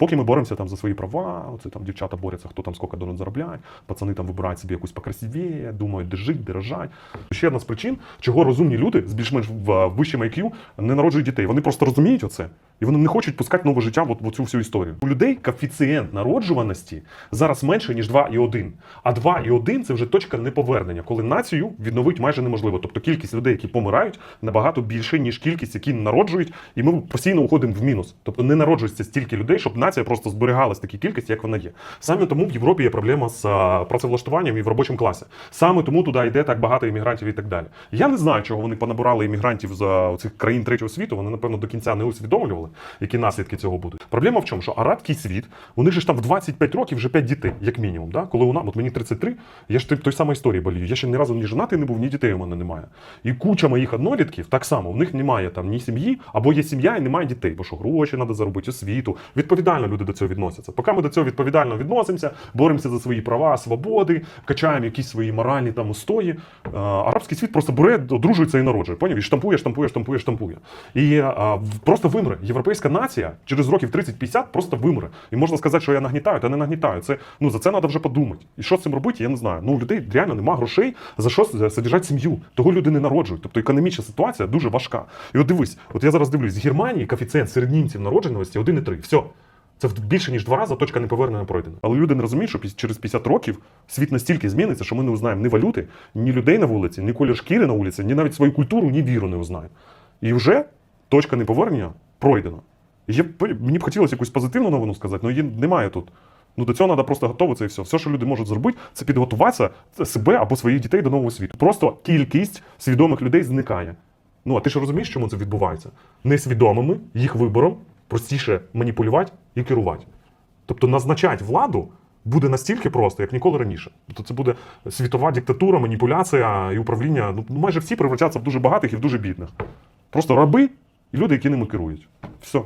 Поки ми боремося там за свої права, оце там дівчата борються, хто там скільки донат заробляє, пацани там вибирають собі якусь покрасивіє, думають, де жити, де рожать. Ще одна з причин, чого розумні люди з більш-менш в- вищим IQ не народжують дітей. Вони просто розуміють оце. І вони не хочуть пускати нове життя в, в цю всю історію. У людей коефіцієнт народжуваності зараз менше, ніж 2,1. А 2,1 це вже точка неповернення, коли націю відновити майже неможливо. Тобто кількість людей, які помирають, набагато більше, ніж кількість, які народжують, і ми постійно уходимо в мінус. Тобто не народжується стільки людей, щоб нація просто зберігалась такій кількості, як вона є. Саме тому в Європі є проблема з працевлаштуванням і в робочому класі. Саме тому туди йде так багато іммігрантів і так далі. Я не знаю, чого вони понабирали іммігрантів з цих країн третього світу. Вони, напевно, до кінця не усвідомлювали, які наслідки цього будуть. Проблема в чому? Що арабський світ, у них ж там в 25 років вже 5 дітей, як мінімум. Да? Коли у нас, от мені 33, я ж той самої історії болію. Я ще ні разу ні женатий не був, ні дітей у мене немає. І куча моїх однолітків так само, у них немає там ні сім'ї, або є сім'я і немає дітей, бо що гроші треба заробити, освіту. Відповідально люди до цього відносяться. Поки ми до цього відповідально відносимося, боремося за свої права, свободи, качаємо якісь свої моральні там устої. е, Арабський світ просто бере, одружується і народжує. Поняв? І штампує, штампує, штампує, штампує. І е, просто вимре. Європейська нація через років 30-50 просто вимре. І можна сказати, що я нагнітаю, та не нагнітаю. Це ну за це треба вже подумати. І що з цим робити, я не знаю. Ну у людей реально нема грошей за що содержати сім'ю. Того люди не народжують. Тобто економічна ситуація дуже важка. І от дивись, от я зараз дивлюсь, з Германії коефіцієнт серед німців народженості 1,3. Все. Це більше ніж два рази точка неповернення пройдена. Але люди не розуміють, що через 50 років світ настільки зміниться, що ми не узнаємо ні валюти, ні людей на вулиці, ні колір шкіри на вулиці, ні навіть свою культуру, ні віру не узнаємо. І вже точка неповернення пройдена. Б- мені б хотілося якусь позитивну новину сказати, але її немає тут. Ну до цього треба просто готуватися і все. Все, що люди можуть зробити, це підготуватися себе або своїх дітей до нового світу. Просто кількість свідомих людей зникає. Ну а ти ж розумієш, чому це відбувається? Несвідомими їх вибором простіше маніпулювати і керувати. Тобто назначати владу буде настільки просто, як ніколи раніше. Тобто це буде світова диктатура, маніпуляція і управління. Ну майже всі превратяться в дуже багатих і в дуже бідних. Просто раби і люди, які ними керують. Все.